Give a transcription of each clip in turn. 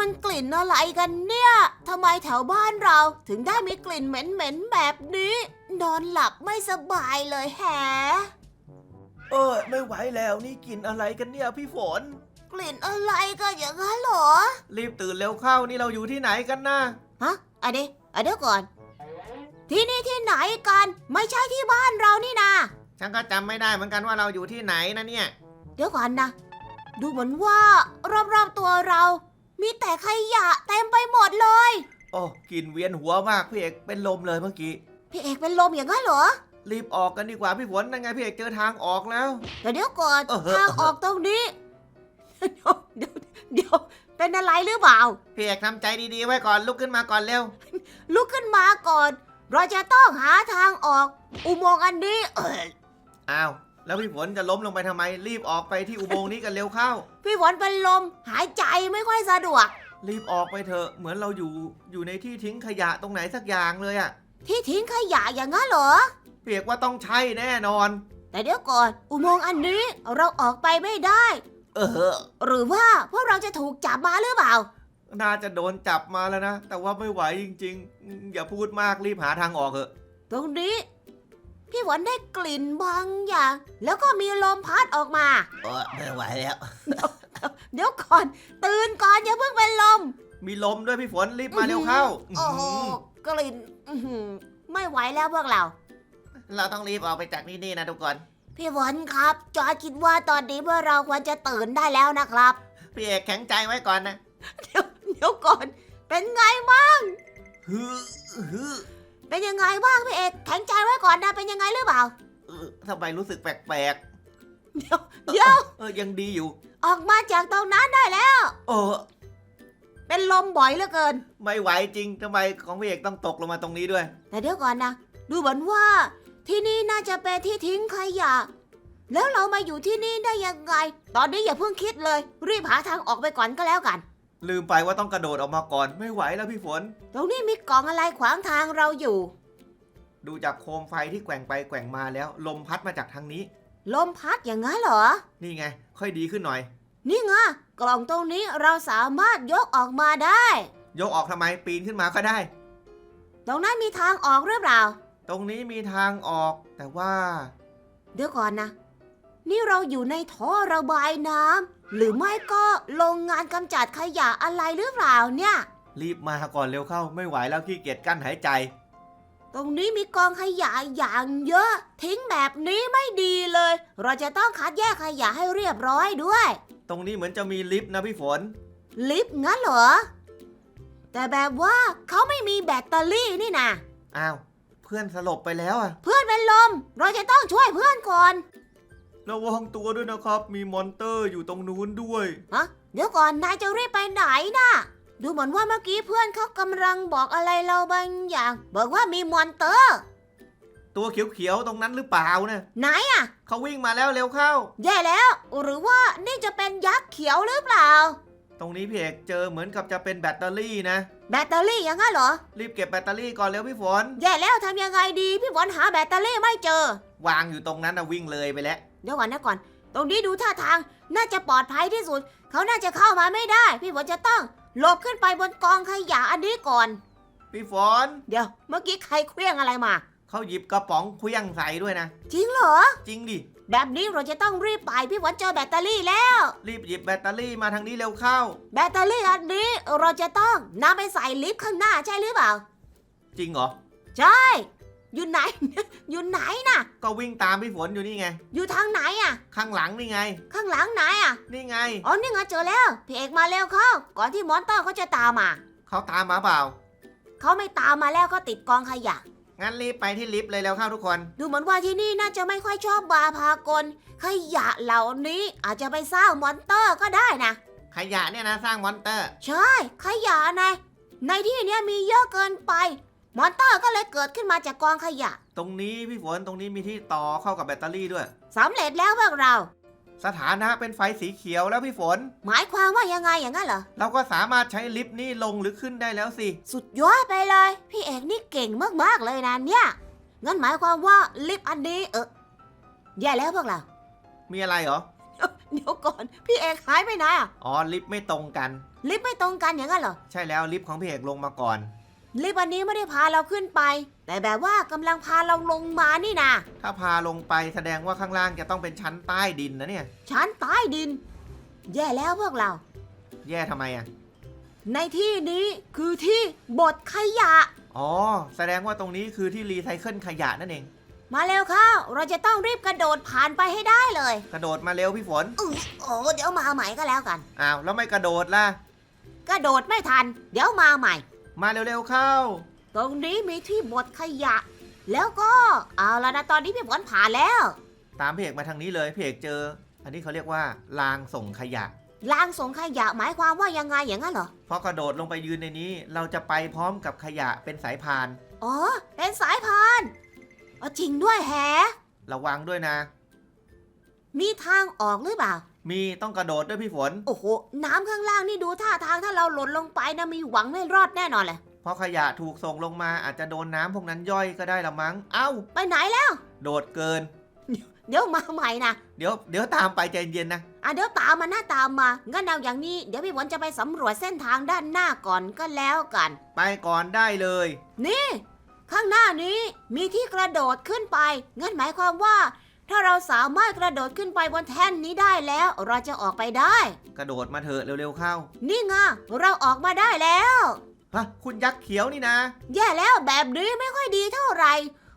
มันกลิ่นอะไรกันเนี่ยทำไมแถวบ้านเราถึงได้มีกลิ่นเหม็นๆแบบนี้ นอนหลับไม่สบายเลยแฮะเออไม่ไหวแล้วนี่กินอะไรกันเนี่ยพี่ฝน กลิ่นอะไรกันอย่างนั้นเหรอ รีบตื่นเร็วเข้านี่เราอยู่ที่ไหนกันนะฮะอันนี้อันเดี๋ยวก่อน ที่นี่ที่ไหนกัน ไม่ใช่ที่บ้านเรานี่นาฉันก็จำไม่ได้เหมือนกันว่าเราอยู่ที่ไหนนะเนี่ย เดี๋ยวก่อนนะ ดูเหมือนว่ารอบๆตัวเรา มีแต่ขยะเต็มไปหมดเลย โอ้กลินเวียนหัวมากพี่เอกเป็นลมเลยเมื่อกี้ พี่เอกเป็นลมอย่างนั้นเหรอ รีบออกกันดีกว่าพี่ฝนนั่นไงพี่เอกเจอทางออกแล้ว แต่เดี๋ยวก่อนเออ ทางออกตรงนี้ เดี๋ยวเดี๋ยวเดี๋ยวเป็นอะไรหรือเปล่า พี่เอกทำใจดีๆไว้ก่อนลุกขึ้นมาก่อนเร็ว ลุกขึ้นมาก่อน เราจะต้องหาทางออก อุโมงค์อันนี้ เอออ้าว แล้วพี่ฝนจะล้มลงไปทำไม รีบออกไปที่อุโมงค์นี้กันเร็วเข้า พี่ฝนเป็นลมหายใจไม่ค่อยสะดวก รีบออกไปเถอะ เหมือนเราอยู่อยู่ในที่ทิ้งขยะตรงไหนสักอย่างเลยอะที่ทิ้งขยะอย่างนั้นเหรอพี่เอกว่าต้องใช่แน่นอน แต่เดี๋ยวก่อน อุโมงค์อันนี้เราออกไปไม่ได้ เออ หรือว่าพวกเราจะถูกจับมาหรือเปล่า น่าจะโดนจับมาแล้วนะ แต่ว่าไม่ไหวจริง ๆ อย่าพูดมากรีบหาทางออกเถอะ ตรงนี้ พี่ฝนได้กลิ่นบางอย่าง แล้วก็มีลมพัดออกมาเออไม่ไหวแล้ว เดี๋ยวก่อน ตื่นก่อนอย่าเพิ่งเป็นลม มีลมด้วยพี่ฝนรีบมาเร็วเข้าโอ้โหกลิ่นอื้อหือไม่ไหวแล้วพวกเรา เราต้องรีบออกไปจากที่นี่นะทุกคน พี่ฝนครับจอยคิดว่าตอนนี้พวกเราควรจะตื่นได้แล้วนะครับ พี่เอกแข็งใจไว้ก่อนนะเดี๋ยวเดี๋ยวก่อน เป็นไงบ้างฮึฮึ เป็นยังไงบ้างพี่เอกแข็งใจไว้ก่อนนะเป็นยังไงหรือเปล่า เออทำไมรู้สึกแปลกเดี๋ยวเดี๋ยวๆเออยังดีอยู่ ออกมาจากตรงนั้นได้แล้ว เออ เป็นลมบ่อยเหลือเกิน ไม่ไหวจริงทำไมของพี่เอกต้องตกลงมาตรงนี้ด้วย แต่เดี๋ยวก่อนนะ ดูเหมือนว่า ที่นี่น่าจะเป็นที่ทิ้งขยะ แล้วเรามาอยู่ที่นี่ได้ยังไง ตอนนี้อย่าเพิ่งคิดเลย รีบหาทางออกไปก่อนก็แล้วกัน ลืมไปว่าต้องกระโดดออกมาก่อนไม่ไหวแล้วพี่ฝน ตรงนี้มีกล่องอะไรขวางทางเราอยู่ ดูจากโคมไฟที่แกว่งไปแกว่งมาแล้ว ลมพัดมาจากทางนี้ ลมพัดอย่างนั้นเหรอ นี่ไง ค่อยดีขึ้นหน่อย นี่ไงกล่องตรงนี้เราสามารถยกออกมาได้ ยกออกทำไมปีนขึ้นมาก็ได้ ตรงนั้นมีทางออกหรือเปล่า ตรงนี้มีทางออก แต่ว่า เดี๋ยวก่อนนะ นี่เราอยู่ในท่อระบายน้ำ หรือไม่ก็โรงงานกำจัดขยะอะไรหรือเปล่าเนี่ย รีบมาก่อนเร็วเข้าไม่ไหวแล้วขี้เกียจกั้นหายใจ ตรงนี้มีกองขยะอย่างเยอะ ทิ้งแบบนี้ไม่ดีเลย เราจะต้องคัดแยกขยะให้เรียบร้อยด้วย ตรงนี้เหมือนจะมีลิฟต์นะพี่ฝน ลิฟต์งั้นเหรอ แต่แบบว่าเขาไม่มีแบตเตอรี่นี่นะอ้าว เพื่อนสลบไปแล้วอะเพื่อนเป็นลม เราจะต้องช่วยเพื่อนก่อน ระวังตัวด้วยนะครับ มีมอนเตอร์อยู่ตรงนู้นด้วย ฮะเดี๋ยวก่อนนายจะรีบไปไหนนะดูเหมือนว่าเมื่อกี้เพื่อนเขากำลังบอกอะไรเราบางอย่าง บอกว่ามีมอนเตอร์ ตัวเขียวๆ ตรงนั้นหรือเปล่านะไหนอะเขาวิ่งมาแล้วเร็วเข้า แย่แล้ว หรือว่านี่จะเป็นยักษ์เขียวหรือเปล่า ตรงนี้พี่เอกเจอเหมือนกับจะเป็นแบตเตอรี่นะ แบตเตอรี่อย่างนั้นเหรอ รีบเก็บแบตเตอรี่ก่อนเร็วพี่ฝน แย่แล้วทำยังไงดี พี่ฝนหาแบตเตอรี่ไม่เจอ วางอยู่ตรงนั้นนะวิ่งเลยไปแล้ว เดี๋ยวก่อนนะก่อน ตรงนี้ดูท่าทางน่าจะปลอดภัยที่สุด เขาน่าจะเข้ามาไม่ได้ พี่ฝนจะต้องหลบขึ้นไปบนกองขยะอันนี้ก่อน พี่ฝน เดี๋ยว เมื่อกี้ใครเคลี้ยงอะไรมา เขาหยิบกระป๋องเครื่องใส่ด้วยนะ จริงเหรอ จริงดิ แบบนี้เราจะต้องรีบไปพี่ฝนเจอแบตเตอรี่แล้ว รีบหยิบแบตเตอรี่มาทางนี้เร็วเข้า แบตเตอรี่อันนี้เราจะต้องนำไปใส่ลิฟต์ข้างหน้าใช่หรือเปล่า จริงเหรอ ใช่ อยู่ไหน อยู่ไหนน่ะ ก็วิ่งตามพี่ฝนอยู่นี่ไง อยู่ทางไหนอะ ข้างหลังนี่ไง ข้างหลังไหนอะ นี่ไง อ๋อ นี่ไงเจอแล้วพี่เอกมาเร็วเข้า ก่อนที่มอนเตอร์เขาจะตามมา เขาตามมาเปล่า เขาไม่ตามมาแล้วก็ติดกองขยะ งั้นรีบไปที่ลิฟต์เลยเร็วเข้าทุกคน ดูเหมือนว่าที่นี่น่าจะไม่ค่อยชอบบาพากล ขยะเหล่านี้อาจจะไปสร้างมอนเตอร์ก็ได้นะ ขยะเนี่ยนะสร้างมอนเตอร์ ใช่ ขยะนะในที่เนี้ยมีเยอะเกินไป มอนเตอร์ก็เลยเกิดขึ้นมาจากกองขยะตรงนี้พี่ฝนตรงนี้มีที่ต่อเข้ากับแบตเตอรี่ด้วย สำเร็จแล้วพวกเรา สถานะเป็นไฟสีเขียวแล้วพี่ฝน หมายความว่ายังไงอย่างนั้นเหรอ เราก็สามารถใช้ลิฟต์นี้ลงหรือขึ้นได้แล้วสิ สุดยอดไปเลย พี่เอกนี่เก่งมากๆเลยนะเนี่ย งั้นหมายความว่าลิฟต์อันนี้เออแย่แล้วพวกเรา มีอะไรเหรอ เดี๋ยวก่อน พี่เอกหายไปไหนอะอ๋อลิฟต์ไม่ตรงกัน ลิฟต์ไม่ตรงกันอย่างนั้นเหรอ ใช่แล้วลิฟต์ของพี่เอกลงมาก่อน ลิฟต์วันนี้ไม่ได้พาเราขึ้นไป แต่แบบว่ากำลังพาเราลงมานี่นะถ้าพาลงไปแสดงว่าข้างล่างจะต้องเป็นชั้นใต้ดินนะเนี่ย ชั้นใต้ดิน แย่แล้วพวกเรา แย่ทำไมอะ ในที่นี้คือที่บดขยะ อ๋อ แสดงว่าตรงนี้คือที่รีไซเคิลขยะนั่นเอง มาเร็วเข้า เราจะต้องรีบกระโดดผ่านไปให้ได้เลยกระโดดมาเร็วพี่ฝน อุ๊ยโอ้เดี๋ยวมาใหม่ก็แล้วกัน อ้าว แล้วไม่กระโดดล่ะ กระโดดไม่ทัน เดี๋ยวมาใหม่ มาเร็วๆเข้า ตรงนี้มีที่บดขยะ แล้วก็เอาละนะตอนนี้พี่ฝนผ่านแล้ว ตามพี่เอกมาทางนี้เลยพี่เอกเจอ อันนี้เขาเรียกว่ารางส่งขยะ ลางส่งขยะหมายความว่ายังไงอย่างนั้นเหรอพอกระโดดลงไปยืนในนี้ เราจะไปพร้อมกับขยะเป็นสายพานอ๋อ เป็นสายพานอ๋อจริงด้วยแฮะ ระวังด้วยนะ มีทางออกหรือเปล่า มีต้องกระโดดด้วยพี่ฝน โอ้โห น้ำข้างล่างนี่ดูท่าทางถ้าเราหล่นลงไปนะมีหวังไม่รอดแน่นอนเลย เพราะขยะถูกส่งลงมาอาจจะโดนน้ำพวกนั้นย่อยก็ได้ละมั้ง เอ้า ไปไหนแล้ว โดดเกิน เดี๋ยวมาใหม่นะ เดี๋ยวเดี๋ยวตามไปใจเย็นนะ อะเดี๋ยวตามมาหน้าตามมา งั้นเอาอย่างนี้ เดี๋ยวพี่ฝนจะไปสำรวจเส้นทางด้านหน้าก่อนก็แล้วกัน ไปก่อนได้เลย นี่ ข้างหน้านี้มีที่กระโดดขึ้นไป งั้นหมายความว่า ถ้าเราสามารถกระโดดขึ้นไปบนแท่นนี้ได้แล้ว เราจะออกไปได้ กระโดดมาเถอะเร็วๆเข้า นี่ไงเราออกมาได้แล้ว ฮะ คุณยักษ์เขียวนี่นะ แย่แล้วแบบนี้ไม่ค่อยดีเท่าไหร่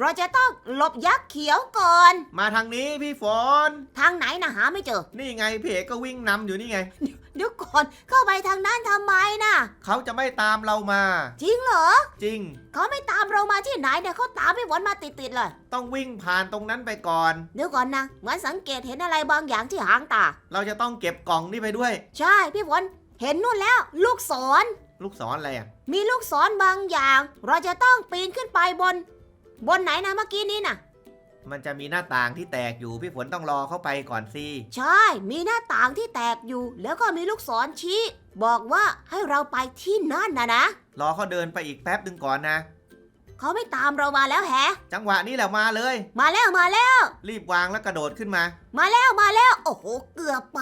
เราจะต้องหลบยักษ์เขียวก่อน มาทางนี้พี่ฝน ทางไหนนะหาไม่เจอ นี่ไงพี่เอกก็วิ่งนำอยู่นี่ไง เดี๋ยวก่อน เข้าไปทางนั้นทำไมนะเขาจะไม่ตามเรามา จริงเหรอ จริง เขาไม่ตามเรามาที่ไหนเนี่ยเขาตามพี่ฝนมาติดๆเลย ต้องวิ่งผ่านตรงนั้นไปก่อน เดี๋ยวก่อนนะเหมือนสังเกตเห็นอะไรบางอย่างที่หางตา เราจะต้องเก็บกล่องนี่ไปด้วย ใช่พี่ฝนเห็นนู่นแล้ว ลูกศร ลูกศรอะไรอะ มีลูกศรบางอย่าง เราจะต้องปีนขึ้นไปบน บนไหนนะเมื่อกี้นี้น่ะ มันจะมีหน้าต่างที่แตกอยู่ พี่ฝนต้องรอเข้าไปก่อนสิใช่ มีหน้าต่างที่แตกอยู่ แล้วก็มีลูกศรชี้ บอกว่าให้เราไปที่นั่นนะนะ รอเขาเดินไปอีกแป๊บหนึ่งก่อนนะ เขาไม่ตามเรามาแล้วแฮะ จังหวะนี้แหละมาเลย มาแล้วมาแล้ว รีบวางแล้วกระโดดขึ้นมา มาแล้วมาแล้ว โอ้โห เกือบไป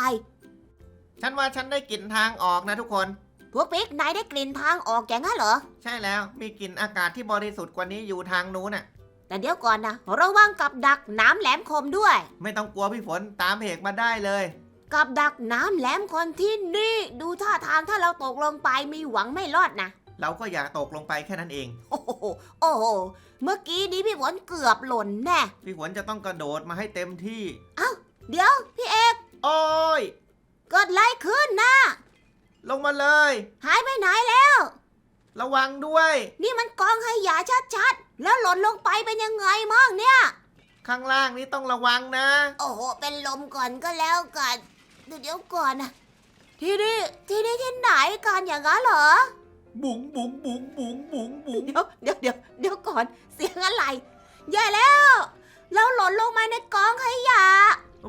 ฉันว่าฉันได้กลิ่นทางออกนะทุกคน พวกปิ๊กนายได้กลิ่นทางออกอย่างนั้นเหรอ ใช่แล้วมีกลิ่นอากาศที่บริสุทธิ์กว่านี้อยู่ทางนู้นน่ะ แต่เดี๋ยวก่อนนะระวังกับดักน้ำแหลมคมด้วย ไม่ต้องกลัวพี่ฝนตามเพกมาได้เลย กับดักน้ำแหลมคนที่นี่ดูท่าทางถ้าเราตกลงไปมีหวังไม่รอดนะ เราก็อย่าตกลงไปแค่นั้นเอง โอ้โหโอ้โห เมื่อกี้นี้พี่ฝนเกือบหล่นแน่ พี่ฝนจะต้องกระโดดมาให้เต็มที่ เดี๋ยวพี่เอกโอ้ย เกิดอะไรขึ้นนะลงมาเลย หายไปไหนแล้ว ระวังด้วย นี่มันกองขยะชัดๆ แล้วหล่นลงไปเป็นยังไงมั่งเนี่ย ข้างล่างนี้ต้องระวังนะ โอ้โห เป็นลมก่อนก็แล้วกันเดี๋ยวเดี๋ยวก่อนนะที่นี่ที่นี่ที่ไหนกันอย่างนั้นเหรอ บุ๋งบุ๋งบุ๋งบุ๋งบุ๋งบุ๋งเดี๋ยวเดี๋ยวเดี๋ยวเดี๋ยวก่อนเสียงอะไรแย่แล้ว เราหล่นลงมาในกองขยะ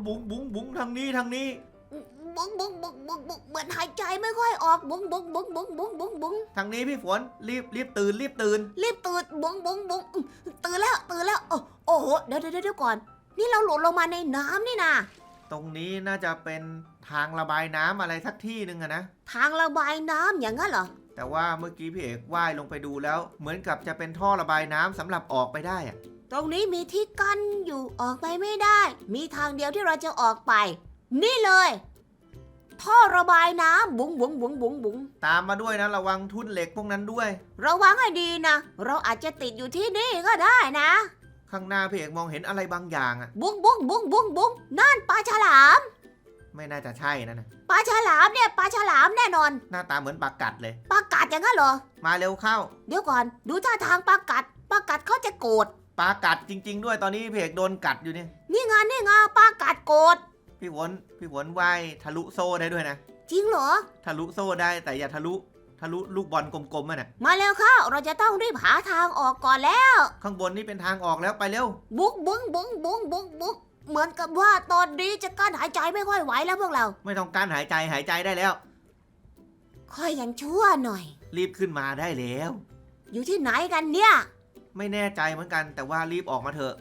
บุ๋งบุ๋งบุ๋งทางนี้ทางนี้ บุ้งบุ้งบุ้งบุ้งบุ้งเหมือนหายใจไม่ค่อยออกบุ้งบุ้งบุ้งบุ้งบุ้งบุ้งบุ้งทางนี้พี่ฝนรีบรีบตื่นรีบตื่น รีบตื่นบุ้งบุ้งบุ้งตื่นแล้วตื่นแล้วโอ้โหเดี๋ยวเดี๋ยวเดี๋ยวก่อน นี่เราหล่นลงมาในน้ำนี่นะตรงนี้น่าจะเป็นทางระบายน้ำอะไรสักที่หนึ่งอะนะ ทางระบายน้ำอย่างนั้นเหรอแต่ว่าเมื่อกี้พี่เอกว่ายลงไปดูแล้ว เหมือนกับจะเป็นท่อระบายน้ำสำหรับออกไปได้อะตรงนี้มีที่กั้นอยู่ออกไปไม่ได้ มีทางเดียวที่เราจะออกไป นี่เลย ท่อระบายน้ำบุ๋งบุ๋งบุ๋งบุ๋งบุ๋งตามมาด้วยนะระวังทุ่นเหล็กพวกนั้นด้วย ระวังให้ดีนะ เราอาจจะติดอยู่ที่นี่ก็ได้นะ ข้างหน้าพี่เอกมองเห็นอะไรบางอย่างอะบุ้งบุ้งบุ้งบุ้งบุ้งนั่นปลาฉลามไม่น่าจะใช่นะนะปลาฉลามเนี่ยปลาฉลามแน่นอนหน้าตาเหมือนปลากัดเลย ปลากัดอย่างนั้นเหรอ มาเร็วเข้าเดี๋ยวก่อน ดูท่าทางปลากัดปลากัดเขาจะโกรธปลากัดจริง ๆ ด้วยตอนนี้พี่เอกโดนกัดอยู่เนี่ยนี่ไงนี่ไงปลากัดโกรธ พี่ฝนพี่ฝนว่ายทะลุโซ่ได้ด้วยนะ จริงเหรอ ทะลุโซ่ได้แต่อย่าทะลุทะลุลูกบอลกลมๆอะนะมาเร็วเข้าเราจะต้องรีบหาทางออกก่อนแล้ว ข้างบนนี่เป็นทางออกแล้วไปเร็ว บุ้งบุ้งบุ้งบุ้งบุ้งบุ้งเหมือนกับว่าตอนนี้จะกั้นหายใจไม่ค่อยไหวแล้วพวกเรา ไม่ต้องการหายใจหายใจได้แล้ว ค่อยยังชั่วหน่อย รีบขึ้นมาได้แล้ว อยู่ที่ไหนกันเนี่ย ไม่แน่ใจเหมือนกันแต่ว่ารีบออกมาเถอะ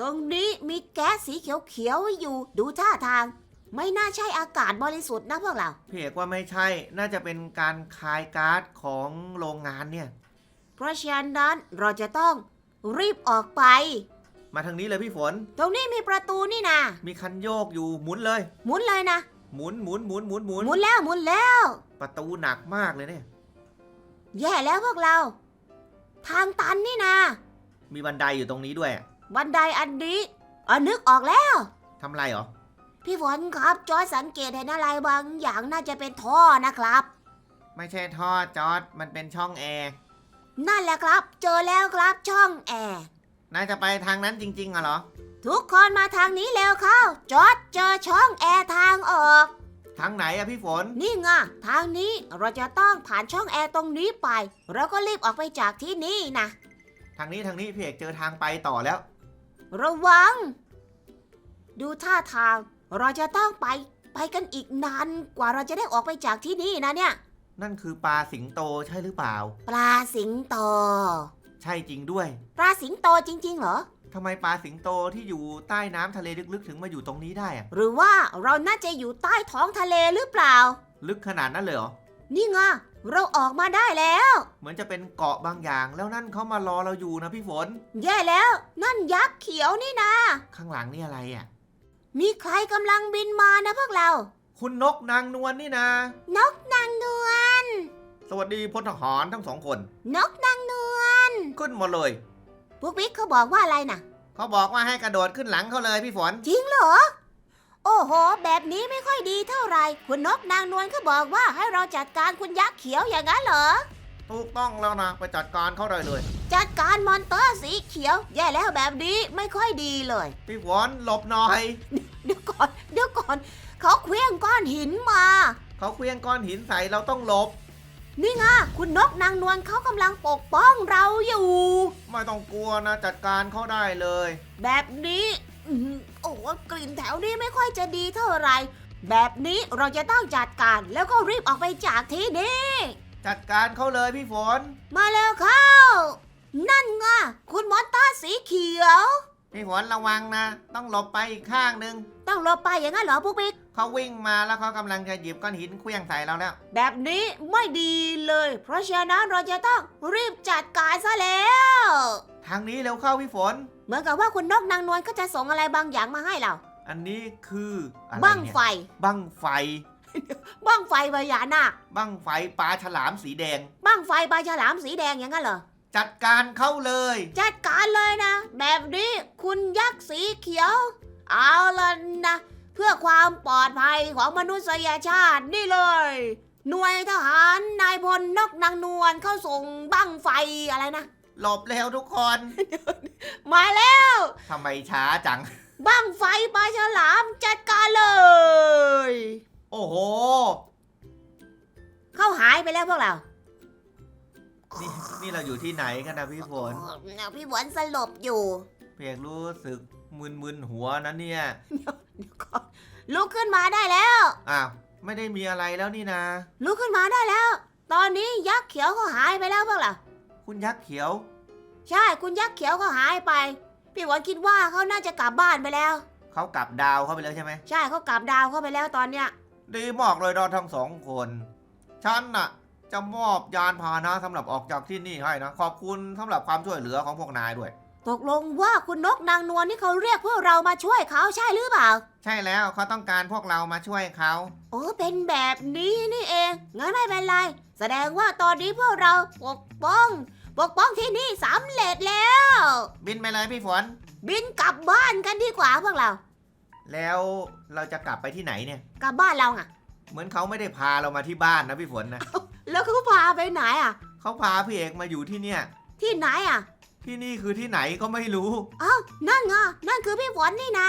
ตรงนี้มีแก๊สสีเขียวๆอยู่ ดูท่าทาง ไม่น่าใช่อากาศบริสุทธิ์นะพวกเราพี่เอกว่าไม่ใช่ น่าจะเป็นการคายก๊าซของโรงงานเนี่ย เพราะฉะนั้นเราจะต้องรีบออกไป มาทางนี้เลยพี่ฝน ตรงนี้มีประตูนี่นะมีคันโยกอยู่หมุนเลย หมุนเลยนะหมุนหมุนหมุนหมุนหมุนหมุนแล้วหมุนแล้ว ประตูหนักมากเลยเนี่ย แย่แล้วพวกเรา ทางตันนี่นะมีบันไดอยู่ตรงนี้ด้วย บันไดอันนี้อ๋อนึกออกแล้ว ทำไรเหรอ พี่ฝนครับจอยสังเกตเห็นอะไรบางอย่างน่าจะเป็นท่อนะครับ ไม่ใช่ท่อจอดมันเป็นช่องแอร์นั่นแหละครับ เจอแล้วครับช่องแอร์นายจะไปทางนั้นจริงๆเหรอ ทุกคนมาทางนี้แล้วเข้าจอดเจอช่องแอร์ทางออก ทางไหนอะพี่ฝน นี่ไงทางนี้เราจะต้องผ่านช่องแอร์ตรงนี้ไป เราก็รีบออกไปจากที่นี่นะ ทางนี้ทางนี้พี่เอกเจอทางไปต่อแล้ว ระวัง ดูท่าทางเราจะต้องไปไปกันอีกนานกว่าเราจะได้ออกไปจากที่นี่นะเนี่ย นั่นคือปลาสิงโตใช่หรือเปล่า ปลาสิงโต ใช่จริงด้วย ปลาสิงโตจริง ๆ เหรอ ทำไมปลาสิงโตที่อยู่ใต้น้ำทะเลลึกๆ ถึงมาอยู่ตรงนี้ได้อะหรือว่าเราน่าจะอยู่ใต้ท้องทะเลหรือเปล่า ลึกขนาดนั้นเลยเหรอ นี่ไง เราออกมาได้แล้ว เหมือนจะเป็นเกาะบางอย่าง แล้วนั่นเขามารอเราอยู่นะพี่ฝน แย่แล้ว นั่นยักษ์เขียวนี่นะข้างหลังนี่อะไรอะมีใครกำลังบินมานะพวกเรา คุณนกนางนวลนี่นะ นกนางนวล สวัสดีพลทหารทั้งสองคน นกนางนวล ขึ้นมาเลย พวกบิ๊กเขาบอกว่าอะไรนะเขาบอกว่าให้กระโดดขึ้นหลังเขาเลยพี่ฝน จริงเหรอ โอ้โห แบบนี้ไม่ค่อยดีเท่าไหร่คุณนกนางนวลเขาบอกว่าให้เราจัดการคุณยักษ์เขียวอย่างนั้นเหรอ ถูกต้องแล้วนะไปจัดการเขาเลยเลย จัดการมอนเตอร์สีเขียว แย่แล้วแบบนี้ไม่ค่อยดีเลย พี่ฝนหลบหน่อย เดี๋ยวก่อน เดี๋ยวก่อน เขาเคลี้ยงก้อนหินมา เขาเคลี้ยงก้อนหินใส่เราต้องหลบ นี่ไงคุณนกนางนวลเขากำลังปกป้องเราอยู่ ไม่ต้องกลัวนะจัดการเขาได้เลย แบบนี้ อื้อหือโอ้โหกลิ่นแถวนี้ไม่ค่อยจะดีเท่าไหร่ แบบนี้เราจะต้องจัดการแล้วก็รีบออกไปจากที่นี่ จัดการเขาเลยพี่ฝน มาแล้วเข้า นั่นไงคุณมอนเตอร์สีเขียว พี่ฝนระวังนะ ต้องหลบไปอีกข้างหนึ่งต้องหลบไปอย่างนั้นเหรอพวกบิ๊ก เขาวิ่งมาแล้วเขากำลังจะหยิบก้อนหินเคลี้ยงใส่เราแล้ว แบบนี้ไม่ดีเลย เพราะฉะนั้นเราจะต้องรีบจัดการซะแล้ว ทางนี้เร็วเข้าพี่ฝน เหมือนกับว่าคุณนกนางนวลก็จะส่งอะไรบางอย่างมาให้เรา อันนี้คืออะไรบั้งเนี่ยไฟ บั้งไฟบั้งไฟพญานาคบั้งไฟปลาฉลามสีแดงบั้งไฟปลาฉลามสีแดงอย่างนั้นเหรอ จัดการเข้าเลย จัดการเลยนะ แบบนี้คุณยักษ์สีเขียว เอาละนะ เพื่อความปลอดภัยของมนุษยชาตินี่เลย หน่วยทหารนายพลนกนางนวลเข้าส่งบั้งไฟอะไรนะ หลบเร็วทุกคน มาแล้ว ทำไมช้าจังบั้งไฟปลาฉลามจัดการเลย โอ้โห เข้าหายไปแล้วพวกเรานี่นี่เราอยู่ที่ไหนกันนะพี่ฝนเนี่ยพี่ฝนสลบอยู่เพียงรู้สึกมึนๆหัวนะเนี่ย เดี๋ยวก่อนลุกขึ้นมาได้แล้ว อ้าว ไม่ได้มีอะไรแล้วนี่นะ ลุกขึ้นมาได้แล้ว ตอนนี้ยักษ์เขียวเขาหายไปแล้วพวกเรา คุณยักษ์เขียว ใช่คุณยักษ์เขียวเขาหายไป พี่หวนคิดว่าเขาน่าจะกลับบ้านไปแล้ว เขากลับดาวเข้าไปแล้วใช่ไหมใช่เขากลับดาวเข้าไปแล้วตอนเนี้ย ดีมากเลยเราทั้งสองคน ฉันน่ะ จะมอบยานพาหนะสำหรับออกจากที่นี่ให้นะ ขอบคุณสำหรับความช่วยเหลือของพวกนายด้วย ตกลงว่าคุณนกนางนวลนี่เขาเรียกพวกเรามาช่วยเขาใช่หรือเปล่า ใช่แล้วเขาต้องการพวกเรามาช่วยเขาโอ้เป็นแบบนี้นี่เอง งั้นไม่เป็นไร แสดงว่าตอนนี้พวกเราปกป้อง ปกป้องที่นี่สำเร็จแล้ว บินไปเลยพี่ฝน บินกลับบ้านกันดีกว่าพวกเรา แล้วเราจะกลับไปที่ไหนเนี่ย กลับบ้านเราไงเหมือนเขาไม่ได้พาเรามาที่บ้านนะพี่ฝนนะแล้วเขาพาไปไหนอะเขาพาพี่เอกมาอยู่ที่เนี่ย ที่ไหนอะที่นี่คือที่ไหนก็ไม่รู้อ้าวนั่นไงนั่นคือพี่ฝนนี่นา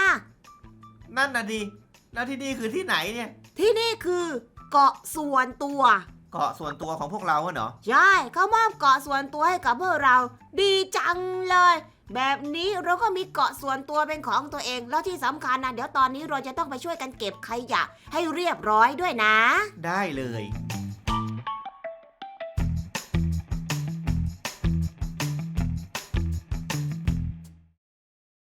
นั่นน่ะดิแล้วที่นี่คือที่ไหนเนี่ย ที่นี่คือเกาะส่วนตัว เกาะส่วนตัวของพวกเราเหรอ ใช่เขามอบเกาะส่วนตัวให้กับพวกเรา ดีจังเลย แบบนี้เราก็มีเกาะส่วนตัวเป็นของตัวเอง แล้วที่สำคัญนะ เดี๋ยวตอนนี้เราจะต้องไปช่วยกันเก็บขยะให้เรียบร้อยด้วยนะ ได้เลยเ